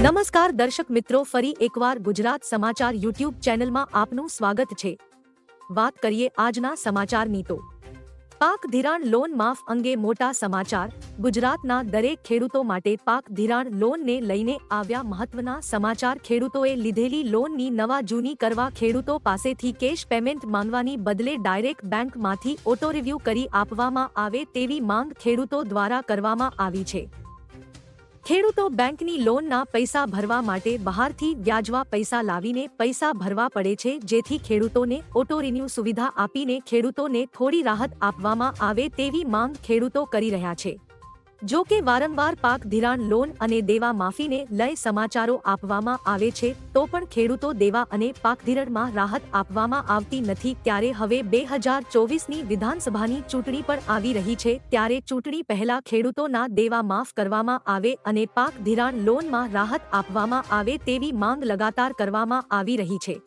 નમસ્કાર દર્શક મિત્રો, ફરી એકવાર ગુજરાત સમાચાર યુટ્યુબ ચેનલમાં આપનું સ્વાગત છે. વાત કરીએ આજના સમાચારની તો. પાક ધિરાણ લોન માફ અંગે મોટા સમાચાર. ગુજરાતના દરેક ખેડૂતો માટે પાક ધિરાણ લોનને લઈને આવ્યા મહત્વના સમાચાર. ખેડૂતોએ લીધેલી લોનની નવા જૂની કરવા ખેડૂતો પાસેથી કેશ પેમેન્ટ માંગવાની બદલે ડાયરેક્ટ બેંકમાંથી ઓટો રિવ્યૂ કરી આપવામાં આવે તેવી માંગ ખેડૂતો દ્વારા કરવામાં આવી છે. ખેડૂતો બેંકની લોનના પૈસા ભરવા માટે બહારથી વ્યાજવા પૈસા લાવીને પૈસા ભરવા પડે છે, જેથી ખેડૂતોને ઓટો રિન્યુ સુવિધા આપીને ખેડૂતોને થોડી રાહત આપવામાં આવે તેવી માંગ ખેડૂતો કરી રહ્યા છે. જો કે વારંવાર પાક ધિરાણ લોન અને દેવા માફીને લઈ સમાચારો આપવામાં આવે છે, તો પણ ખેડૂતો દેવા અને પાક ધિરાણમાં રાહત આપવામાં આવતી નથી. ત્યારે હવે બે હજાર ચોવીસની વિધાનસભાની ચૂંટણી પણ આવી રહી છે. ત્યારે ચૂંટણી પહેલા ખેડૂતોના દેવા માફ કરવામાં આવે અને પાક ધિરાણ લોનમાં રાહત આપવામાં આવે તેવી માંગ લગાતાર કરવામાં આવી રહી છે.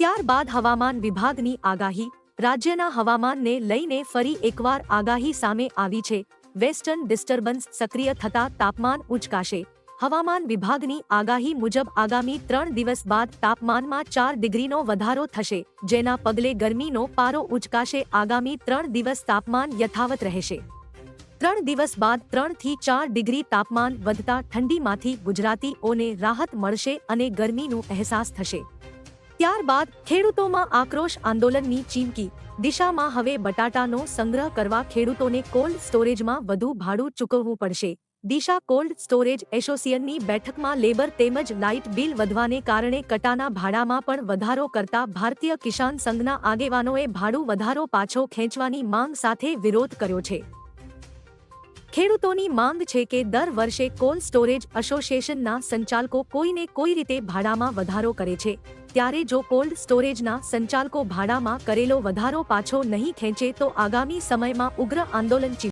ત્યારબાદ હવામાન વિભાગની આગાહી. રાજ્યના હવામાનને લઈને ફરી એકવાર આગાહી સામે આવી છે. વેસ્ટર્ન ડિસ્ટર્બન્સ સક્રિય થતા તાપમાન ઉચકાશે. હવામાન વિભાગની આગાહી મુજબ આગામી ત્રણ દિવસ બાદ તાપમાનમાં ચાર ડિગ્રીનો વધારો થશે, જેના પગલે ગરમીનો પારો ઉચકાશે. આગામી ત્રણ દિવસ તાપમાન યથાવત રહેશે. ત્રણ દિવસ બાદ ત્રણથી ચાર ડિગ્રી તાપમાન વધતા ઠંડીમાંથી ગુજરાતીઓને રાહત મળશે અને ગરમીનો અહેસાસ થશે. ત્યારબાદ ખેડૂતોમાં આક્રોશ આંદોલનની ચીમકી. દિશામાં હવે બટાટાનો સંગ્રહ કરવા ખેડૂતોને કોલ્ડ સ્ટોરેજમાં વધુ ભાડું ચૂકવવું પડશે. દિશા કોલ્ડ સ્ટોરેજ એસોસિએશનની બેઠકમાં લેબર તેમજ લાઇટ બિલ વધવાને કારણે કટાના ભાડામાં પણ વધારો કરતા ભારતીય કિસાન સંઘના આગેવાનોએ ભાડું વધારો પાછો ખેંચવાની માંગ સાથે વિરોધ કર્યો છે. ખેડૂતોની માંગ છે કે દર વર્ષે કોલ્ડ સ્ટોરેજ એસોસિએશનના સંચાલકો કોઈને કોઈ રીતે ભાડામાં વધારો કરે છે. ત્યારે જો કોલ્ડ સ્ટોરેજના સંચાલકો ભાડામાં કરેલો વધારો પાછો નહીં ખેંચે તો આગામી સમયમાં ઉગ્ર આંદોલન